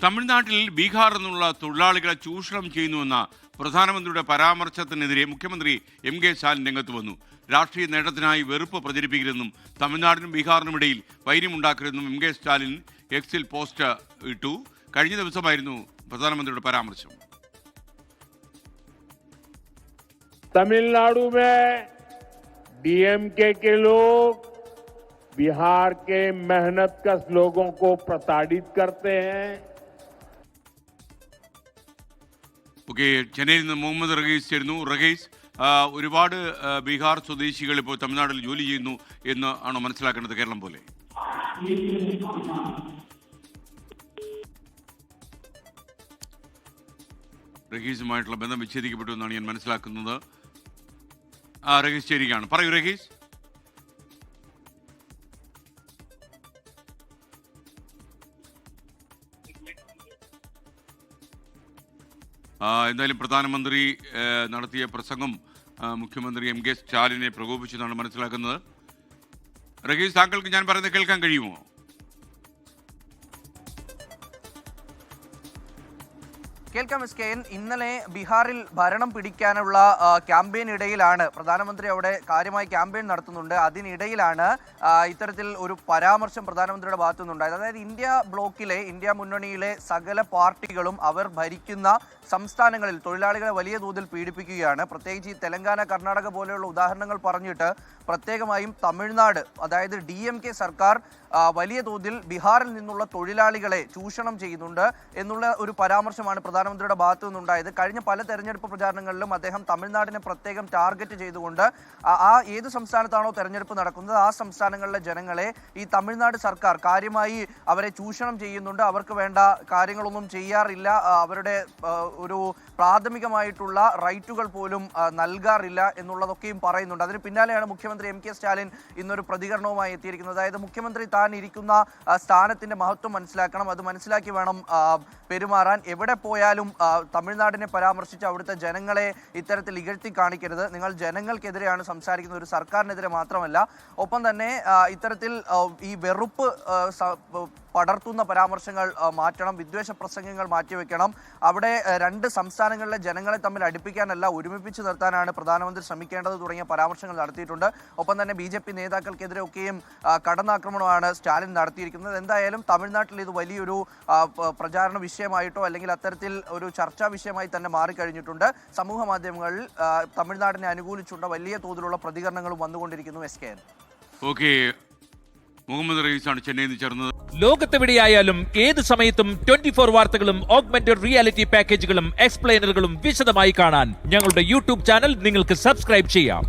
തമിഴ്നാട്ടിൽ ബീഹാർ നിന്നുള്ള തൊഴിലാളികളെ ചൂഷണം ചെയ്യുന്നുവെന്ന പ്രധാനമന്ത്രിയുടെ പരാമർശത്തിനെതിരെ മുഖ്യമന്ത്രി എം കെ സ്റ്റാലിൻ രംഗത്ത് വന്നു രാഷ്ട്രീയ നേട്ടത്തിനായി വെറുപ്പ് പ്രചരിപ്പിക്കരുതെന്നും തമിഴ്നാടിനും ബീഹാറിനും ഇടയിൽ വൈര്യമുണ്ടാക്കരുതെന്നും എം കെ സ്റ്റാലിൻ എക്സിൽ പോസ്റ്റ് ഇട്ടു കഴിഞ്ഞ ദിവസമായിരുന്നു പ്രധാനമന്ത്രിയുടെ പരാമർശം तमिलनाडु में डीएमके के लोग बिहार के मेहनत कश लोगों को प्रताड़ित करते हैं ഓക്കെ ചെന്നൈയിൽ നിന്ന് മുഹമ്മദ് റഹീസ് ചേരുന്നു. റഹീസ് ഒരുപാട് ബീഹാർ സ്വദേശികൾ ഇപ്പോൾ തമിഴ്നാട്ടിൽ ജോലി ചെയ്യുന്നു എന്ന് ആണോ മനസ്സിലാക്കേണ്ടത് കേരളം പോലെ? റഹീസുമായിട്ടുള്ള ബന്ധം വിച്ഛേദിക്കപ്പെട്ടു എന്നാണ് ഞാൻ മനസ്സിലാക്കുന്നത്. ആ റഹീസ് ചേരുകയാണ്. പറയൂ റഹീസ്. എന്തായാലും പ്രധാനമന്ത്രി നടത്തിയ പ്രസംഗം മുഖ്യമന്ത്രി എം കെ സ്റ്റാലിനെ പ്രകോപിച്ചെന്നാണ് മനസ്സിലാക്കുന്നത്. റഹീസ് താങ്കൾക്ക് ഞാൻ പറയുന്നത് കേൾക്കാൻ കഴിയുമോ? കേൾക്കാം എസ് കെ എൻ. ഇന്നലെ ബീഹാറിൽ ഭരണം പിടിക്കാനുള്ള ക്യാമ്പയിനിടയിലാണ് പ്രധാനമന്ത്രി അവിടെ കാര്യമായി ക്യാമ്പയിൻ നടത്തുന്നുണ്ട്. അതിനിടയിലാണ് ഇത്തരത്തിൽ ഒരു പരാമർശം പ്രധാനമന്ത്രിയുടെ ഭാഗത്തു നിന്നുണ്ടായത് അതായത് ഇന്ത്യ ബ്ലോക്കിലെ ഇന്ത്യ മുന്നണിയിലെ സകല പാർട്ടികളും അവർ ഭരിക്കുന്ന സംസ്ഥാനങ്ങളിൽ തൊഴിലാളികളെ വലിയ തോതിൽ പീഡിപ്പിക്കുകയാണ്. പ്രത്യേകിച്ച് ഈ തെലങ്കാന കർണാടക പോലെയുള്ള ഉദാഹരണങ്ങൾ പറഞ്ഞിട്ട് പ്രത്യേകമായും തമിഴ്നാട് അതായത് ഡി സർക്കാർ വലിയ തോതിൽ ബീഹാറിൽ നിന്നുള്ള തൊഴിലാളികളെ ചൂഷണം ചെയ്യുന്നുണ്ട് എന്നുള്ള ഒരു പരാമർശമാണ് പ്രധാനമന്ത്രിയുടെ ഭാഗത്തു നിന്നുണ്ടായത്. കഴിഞ്ഞ പല തെരഞ്ഞെടുപ്പ് പ്രചാരണങ്ങളിലും അദ്ദേഹം തമിഴ്നാടിനെ പ്രത്യേകം ടാർഗറ്റ് ചെയ്തുകൊണ്ട് ആ- ഏത് സംസ്ഥാനത്താണോ തെരഞ്ഞെടുപ്പ് നടക്കുന്നത് ആ സംസ്ഥാനങ്ങളിലെ ജനങ്ങളെ ഈ തമിഴ്നാട് സർക്കാർ കാര്യമായി അവരെ ചൂഷണം ചെയ്യുന്നുണ്ട്. അവർക്ക് വേണ്ട കാര്യങ്ങളൊന്നും ചെയ്യാറില്ല. അവരുടെ ഒരു പ്രാഥമികമായിട്ടുള്ള റൈറ്റുകൾ പോലും നൽകാറില്ല എന്നുള്ളതൊക്കെയും പറയുന്നുണ്ട്. അതിന് പിന്നാലെയാണ് മുഖ്യമന്ത്രി എം കെ സ്റ്റാലിൻ ഇന്നൊരു പ്രതികരണവുമായി എത്തിയിരിക്കുന്നത്. അതായത് മുഖ്യമന്ത്രി താൻ ഇരിക്കുന്ന സ്ഥാനത്തിന്റെ മഹത്വം മനസ്സിലാക്കണം. അത് മനസ്സിലാക്കി വേണം പെരുമാറാൻ. എവിടെ പോയാലും ആ, തമിഴ്നാടിനെ പരാമർശിച്ച് അവിടുത്തെ ജനങ്ങളെ ഇത്തരത്തിൽ ഇകഴ്ത്തി കാണിക്കരുത്. നിങ്ങൾ ജനങ്ങൾക്കെതിരെയാണ് സംസാരിക്കുന്നത്. ഒരു സർക്കാരിനെതിരെ മാത്രമല്ല ഒപ്പം തന്നെ ഇത്തരത്തിൽ ഈ വെറുപ്പ് പടർത്തുന്ന പരാമർശങ്ങൾ മാറ്റണം വിദ്വേഷ പ്രസംഗങ്ങൾ മാറ്റിവെക്കണം. അവിടെ രണ്ട് സംസ്ഥാനങ്ങളിലെ ജനങ്ങളെ തമ്മിൽ അടുപ്പിക്കാനല്ല ഒരുമിപ്പിച്ച് നിർത്താനാണ് പ്രധാനമന്ത്രി ശ്രമിക്കേണ്ടത് തുടങ്ങിയ പരാമർശങ്ങൾ നടത്തിയിട്ടുണ്ട്. ഒപ്പം തന്നെ ബി ജെ പി നേതാക്കൾക്കെതിരെയൊക്കെയും കടന്നാക്രമണമാണ് സ്റ്റാലിൻ നടത്തിയിരിക്കുന്നത്. എന്തായാലും തമിഴ്നാട്ടിൽ ഇത് വലിയൊരു പ്രചാരണ വിഷയമായിട്ടോ അല്ലെങ്കിൽ അത്തരത്തിൽ ഒരു ചർച്ചാ വിഷയമായി തന്നെ മാറിക്കഴിഞ്ഞിട്ടുണ്ട്. സമൂഹ മാധ്യമങ്ങളിൽ തമിഴ്നാടിനെ അനുകൂലിച്ചുള്ള വലിയ തോതിലുള്ള പ്രതികരണങ്ങളും വന്നുകൊണ്ടിരിക്കുന്നു S K N. Okay. Muhammad റഹീസാണ് ചെന്നൈയിൽ നിന്ന് ചേർന്നത്. ലോകത്തെവിടെയായാലും ഏത് സമയത്തും ട്വന്റി ഫോർ വാർത്തകളും ഓഗ്മെന്റഡ് റിയാലിറ്റി പാക്കേജുകളും എക്സ്പ്ലെയിനറുകളും വിശദമായി കാണാൻ ഞങ്ങളുടെ യൂട്യൂബ് ചാനൽ നിങ്ങൾക്ക് സബ്സ്ക്രൈബ് ചെയ്യാം.